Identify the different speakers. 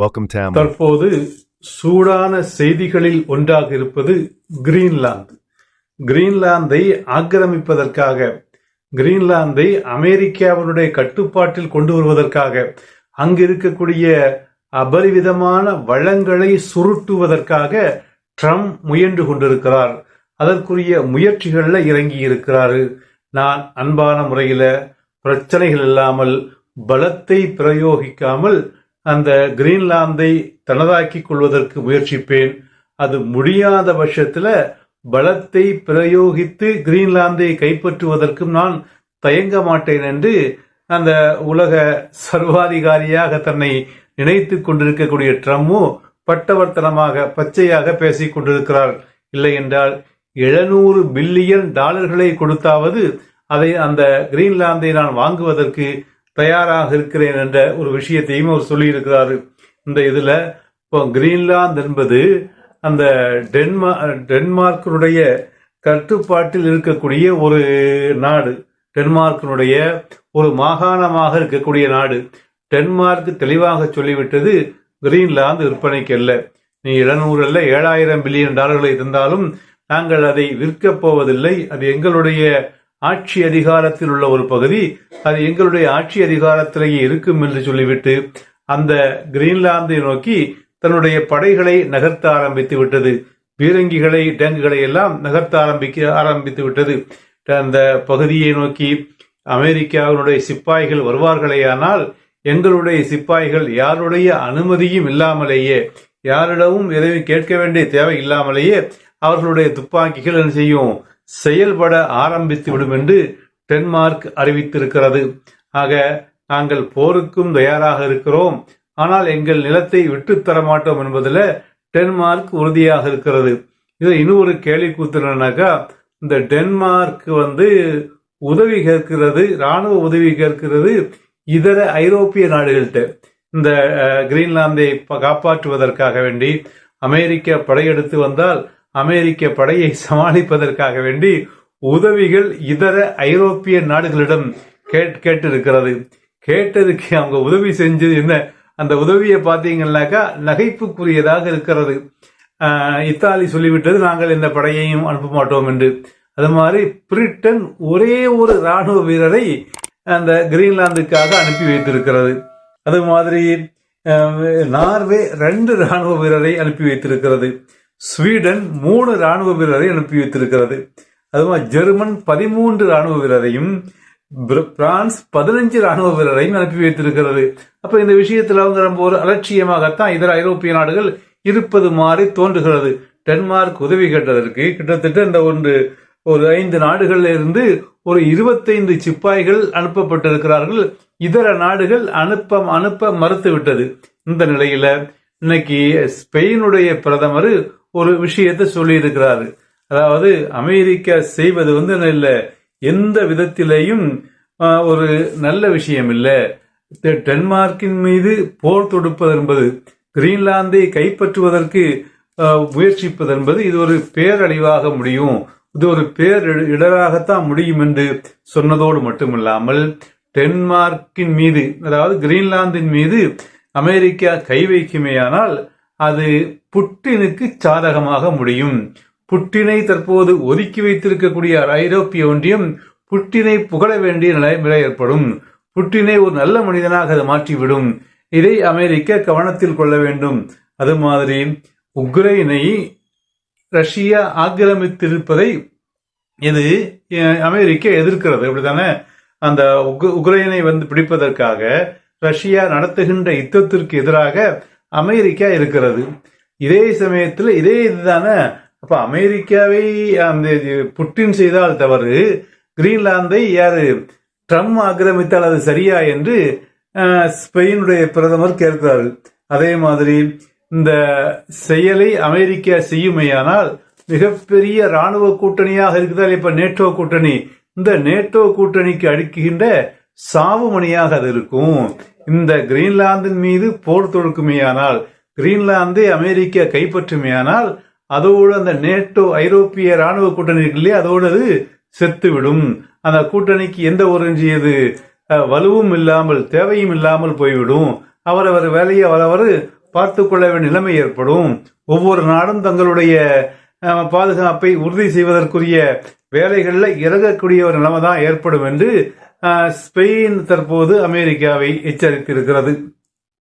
Speaker 1: Welcome Tamil.
Speaker 2: தற்போது சூடான செய்திகளில் ஒன்றாக இருப்பது கிரீன்லாந்து. கிரீன்லாந்தை ஆக்கிரமிப்பதற்காக கிரீன்லாந்தை அமெரிக்காவினுடைய கட்டுப்பாட்டில் கொண்டு வருவதற்காக அங்கு இருக்கக்கூடிய அபரிவிதமான வளங்களை சுருட்டுவதற்காக ட்ரம்ப் முயன்று கொண்டிருக்கிறார். அதற்குரிய முயற்சிகளில் இறங்கி இருக்கிறாரு நான் அன்பான முறையில் பிரச்சனைகள் இல்லாமல் பலத்தை பிரயோகிக்காமல் அந்த கிரீன்லாந்தை தனதாக்கிக் கொள்வதற்கு முயற்சிப்பேன். அது முடியாத பட்சத்தில் பலத்தை பிரயோகித்து கிரீன்லாந்தை கைப்பற்றுவதற்கும் நான் தயங்க மாட்டேன் என்று அந்த உலக சர்வாதிகாரியாக தன்னை நினைத்து கொண்டிருக்கக்கூடிய ட்ரம்மோ பட்டவர்த்தனமாக பச்சையாக பேசிக் கொண்டிருக்கிறார் இல்லை என்றால் எழுநூறு பில்லியன் டாலர்களை கொடுத்தாவது அதை அந்த கிரீன்லாந்தை நான் வாங்குவதற்கு தயாராக இருக்கிறேன் என்ற ஒரு விஷயத்தையும் அவர் சொல்லியிருக்கிறாரு. இந்த இதில் இப்போ கிரீன்லாந்து என்பது அந்த டென்மா டென்மார்க்கினுடைய கட்டுப்பாட்டில் இருக்கக்கூடிய ஒரு நாடு. டென்மார்க்கினுடைய ஒரு மாகாணமாக இருக்கக்கூடிய நாடு. டென்மார்க் தெளிவாக சொல்லிவிட்டது கிரீன்லாந்து விற்பனைக்கு அல்ல நீ எழுநூறு அல்ல ஏழாயிரம் பில்லியன் டாலர்களை இருந்தாலும் நாங்கள் அதை விற்கப் போவதில்லை. அது எங்களுடைய ஆட்சி அதிகாரத்தில் உள்ள ஒரு பகுதி அது எங்களுடைய ஆட்சி அதிகாரத்திலேயே இருக்கும் என்று சொல்லிவிட்டு அந்த கிரீன்லாந்தை நோக்கி தன்னுடைய படைகளை நகர்த்த ஆரம்பித்து விட்டது. பீரங்கிகளை டேங்குகளை எல்லாம் நகர்த்த ஆரம்பிக்க ஆரம்பித்து விட்டது. அந்த பகுதியை நோக்கி அமெரிக்காவினுடைய சிப்பாய்கள் வருவார்களேயானால் எங்களுடைய சிப்பாய்கள் யாருடைய அனுமதியும் இல்லாமலேயே யாரிடமும் எதையும் கேட்க வேண்டிய தேவை இல்லாமலேயே அவர்களுடைய துப்பாக்கிகள் என்ன செய்யும்? செயல்பட ஆரம்பித்துவிடும் என்று டென்மார்க் அறிவித்திருக்கிறது. ஆக நாங்கள் போருக்கும் தயாராக இருக்கிறோம். ஆனால் எங்கள் நிலத்தை விட்டுத்தர மாட்டோம் என்பதில் டென்மார்க் உறுதியாக இருக்கிறது. இது இன்னும் ஒரு கேள்வி கூத்துனாக்கா இந்த டென்மார்க் வந்து உதவி கேட்கிறது ராணுவ உதவி கேட்கிறது இதர ஐரோப்பிய நாடுகள்கிட்ட. இந்த கிரீன்லாந்தை காப்பாற்றுவதற்காக வேண்டி அமெரிக்க படையெடுத்து வந்தால் அமெரிக்க படையை சமாளிப்பதற்காக வேண்டி உதவிகள் இதர ஐரோப்பிய நாடுகளிடம் கேட் கேட்டிருக்கிறது. கேட்டதுக்கு அவங்க உதவி செஞ்சது என்ன? அந்த உதவியை பார்த்தீங்கன்னாக்கா நகைப்புக்குரியதாக இருக்கிறது. இத்தாலி சொல்லிவிட்டது நாங்கள் இந்த படையையும் அனுப்ப மாட்டோம் என்று. அது மாதிரி பிரிட்டன் ஒரே ஒரு ராணுவ வீரரை அந்த கிரீன்லாந்துக்காக அனுப்பி வைத்திருக்கிறது. அது மாதிரி நார்வே ரெண்டு ராணுவ வீரரை அனுப்பி வைத்திருக்கிறது. ஸ்வீடன் மூணு ராணுவ வீரரை அனுப்பி வைத்திருக்கிறது. அது ஜெர்மன் பதிமூன்று ராணுவ வீரரையும் பிரான்ஸ் பதினஞ்சு ராணுவ வீரரையும் அனுப்பி வைத்திருக்கிறது. அப்ப இந்த விஷயத்தில் அவங்க ரொம்ப ஒரு அலட்சியமாகத்தான் இதர ஐரோப்பிய நாடுகள் இருப்பது மாறி தோன்றுகிறது. டென்மார்க் உதவி கேட்டதற்கு கிட்டத்தட்ட இந்த ஒன்று ஒரு ஐந்து நாடுகளில் இருந்து ஒரு இருபத்தைந்து சிப்பாய்கள் அனுப்பப்பட்டிருக்கிறார்கள். இதர நாடுகள் அனுப்ப அனுப்ப மறுத்துவிட்டது. இந்த நிலையில இன்னைக்கு ஸ்பெயினுடைய பிரதமர் ஒரு விஷயத்தை சொல்லியிருக்கிறார். அதாவது அமெரிக்கா செய்வது வந்து இல்லை? எந்த விதத்திலேயும் ஒரு நல்ல விஷயம் இல்லை. டென்மார்க்கின் மீது போர் தொடுப்பது என்பது கிரீன்லாந்தை கைப்பற்றுவதற்கு முயற்சிப்பது என்பது இது ஒரு பேரழிவாக முடியும். இது ஒரு பேர் இடராகத்தான் முடியும் என்று சொன்னதோடு மட்டுமில்லாமல் டென்மார்க்கின் மீது அதாவது கிரீன்லாந்தின் மீது அமெரிக்கா கை வைக்குமேயானால் அது புட்டினுக்கு சாதகமாக முடியும். புட்டினை தற்போது ஒதுக்கி வைத்திருக்கக்கூடிய ஐரோப்பிய ஒன்றியம் புட்டினை புகழ வேண்டிய நிலை நிலை ஏற்படும். புட்டினை ஒரு நல்ல மனிதனாக அது மாற்றிவிடும். இதை அமெரிக்கா கவனத்தில் கொள்ள வேண்டும். அது மாதிரி உக்ரைனை ரஷ்யா ஆக்கிரமித்திருப்பதை இது அமெரிக்கா எதிர்க்கிறது. இப்படித்தானே? அந்த உக்- உக்ரைனை வந்து பிடிப்பதற்காக ரஷ்யா நடத்துகின்ற யுத்தத்திற்கு எதிராக அமெரிக்கா இருக்கிறது. இதே சமயத்தில் இதே இதுதானே? அப்போ அமெரிக்காவை அந்த இது புட்டின் செய்தால் தவறு. கிரீன்லாந்தை யார்? ட்ரம்ப் ஆக்கிரமித்தால் அது சரியா என்று ஸ்பெயினுடைய பிரதமர் கேட்கிறார். அதே மாதிரி இந்த செயலை அமெரிக்கா செய்யுமையானால் மிகப்பெரிய ராணுவ கூட்டணியாக இருக்குதால் இப்போ நேட்டோ கூட்டணி. இந்த நேட்டோ கூட்டணிக்கு அடுக்குகின்ற சாவுமணியாக அது இருக்கும். இந்த கிரீன்லாந்தின் மீது போர் தொடுக்குமேயானால் கிரீன்லாந்தை அமெரிக்கா கைப்பற்றுமையானால் அதோடு அந்த நேட்டோ ஐரோப்பிய ராணுவ கூட்டணி இருக்கு இல்லையா அதோடு அது செத்துவிடும். அந்த கூட்டணிக்கு எந்த ஒரு வலுவும் இல்லாமல் தேவையும் இல்லாமல் போய்விடும். அவரவர் வேலையை அவரவர் பார்த்து கொள்ள வேண்டிய நிலைமை ஏற்படும். ஒவ்வொரு நாடும் தங்களுடைய பாதுகாப்பை உறுதி செய்வதற்குரிய வேலைகளில் இறங்கக்கூடிய ஒரு நிலைமை தான் ஏற்படும் என்று ஸ்பெயின் தற்போது அமெரிக்காவை எச்சரித்திருக்கிறது.